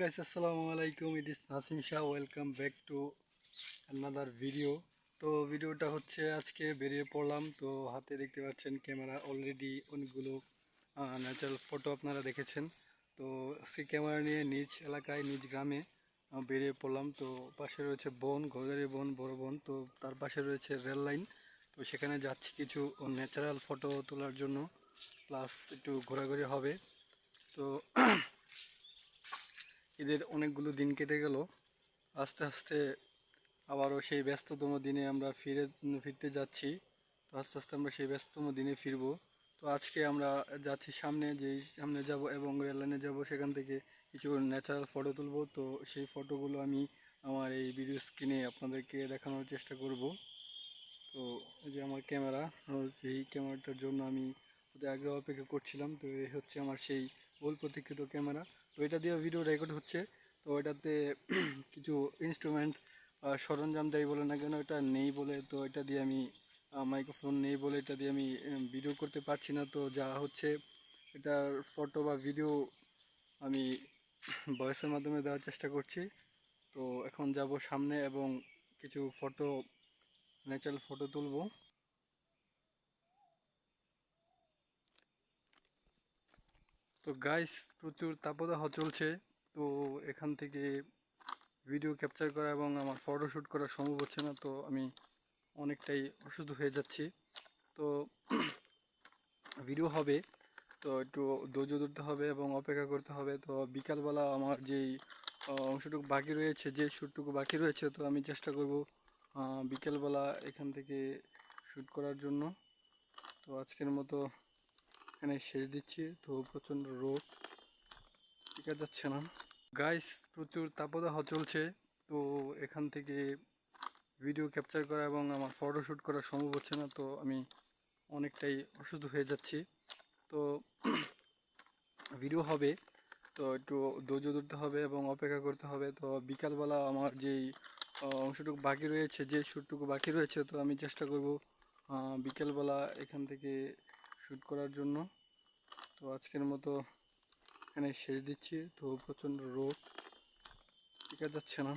guys আসসালামু আলাইকুম it is Nasim Shah welcome back to another video তো ভিডিওটা হচ্ছে আজকে বেরিয়ে পড়লাম। তো হাতে দেখতে পাচ্ছেন ক্যামেরা অলরেডি অনেকগুলো ন্যাচারাল ফটো আপনারা দেখেছেন। তো সেই ক্যামেরা নিয়ে নিজ এলাকায়, নিজ গ্রামে বেরিয়ে পড়লাম। তো পাশে রয়েছে বন গজারি বন, বড় বন। তো তার পাশে রয়েছে রেল লাইন তো সেখানে যাচ্ছি কিছু ন্যাচারাল ফটো তোলার জন্য। প্লাস একটু ঘোরাঘুরি হবে। তো ঈদের অনেকগুলো দিন কেটে গেল। আস্তে আস্তে আবারও সেই ব্যস্ততম দিনে আমরা ফিরে, ফিরতে যাচ্ছি। তো আস্তে আস্তে আমরা সেই ব্যস্ততম দিনে ফিরব। তো আজকে আমরা যাচ্ছি সামনে, যেই সামনে যাব এবং রেললাইনে যাব, সেখান থেকে কিছু ন্যাচারাল ফটো তুলব। তো সেই ফটোগুলো আমি আমার এই ভিডিও স্ক্রিনে আপনাদেরকে দেখানোর চেষ্টা করব। তো এই যে আমার ক্যামেরা এই ক্যামেরাটার জন্য আমি আগ্রহ অপেক্ষা করছিলাম। তো এই হচ্ছে আমার সেই বহুল প্রতীক্ষিত ক্যামেরা তো এটা দিয়েও ভিডিও রেকর্ড হচ্ছে। তো এটাতে কিছু ইনস্ট্রুমেন্ট সরঞ্জাম দেয় বলে না কেন, এটা নেই বলে, তো এটা দিয়ে আমি মাইক্রোফোন নেই বলে এটা দিয়ে আমি ভিডিও করতে পারছি না। তো যা হচ্ছে, এটার ফটো বা ভিডিও আমি ভয়েসের মাধ্যমে দেওয়ার চেষ্টা করছি। তো এখন যাব সামনে এবং কিছু ফটো ন্যাচারাল ফটো তুলবো। তো গাইস প্রচুর তাপদাহ চলছে। তো এখান থেকে ভিডিও ক্যাপচার করা এবং আমার ফটো শ্যুট করা সম্ভব হচ্ছে না, তো আমি অনেকটাই অসুস্থ হয়ে যাচ্ছি। তো ভিডিও হবে, তো একটু ধৈর্য ধরতে হবে এবং অপেক্ষা করতে হবে। তো বিকালবেলা আমার যেই অংশটুকু বাকি রয়েছে, যে শ্যুটটুকু বাকি রয়েছে, তো আমি চেষ্টা করব বিকেলবেলা এখান থেকে শ্যুট করার জন্য। তো আজকের মতো এখানে শেষ দিচ্ছি। তো প্রচণ্ড রোদ। টিকা যাচ্ছে না। গাইস প্রচুর তাপদাহ চলছে। তো এখান থেকে ভিডিও ক্যাপচার করা এবং আমার ফটো শ্যুট করা সম্ভব হচ্ছে না। তো আমি অনেকটাই অসুস্থ হয়ে যাচ্ছি। তো ভিডিও হবে। তো একটু ধৈর্য ধরতে হবে এবং অপেক্ষা করতে হবে। তো বিকালবেলা আমার যেই অংশটুকু বাকি রয়েছে, যে শ্যুটটুকু বাকি রয়েছে, তো আমি চেষ্টা করব বিকেলবেলা এখান থেকে শ্যুট করার জন্য। তো আজকের মতো এখানে শেষ দিচ্ছি। তো প্রচণ্ড রোদ। টিকা যাচ্ছে না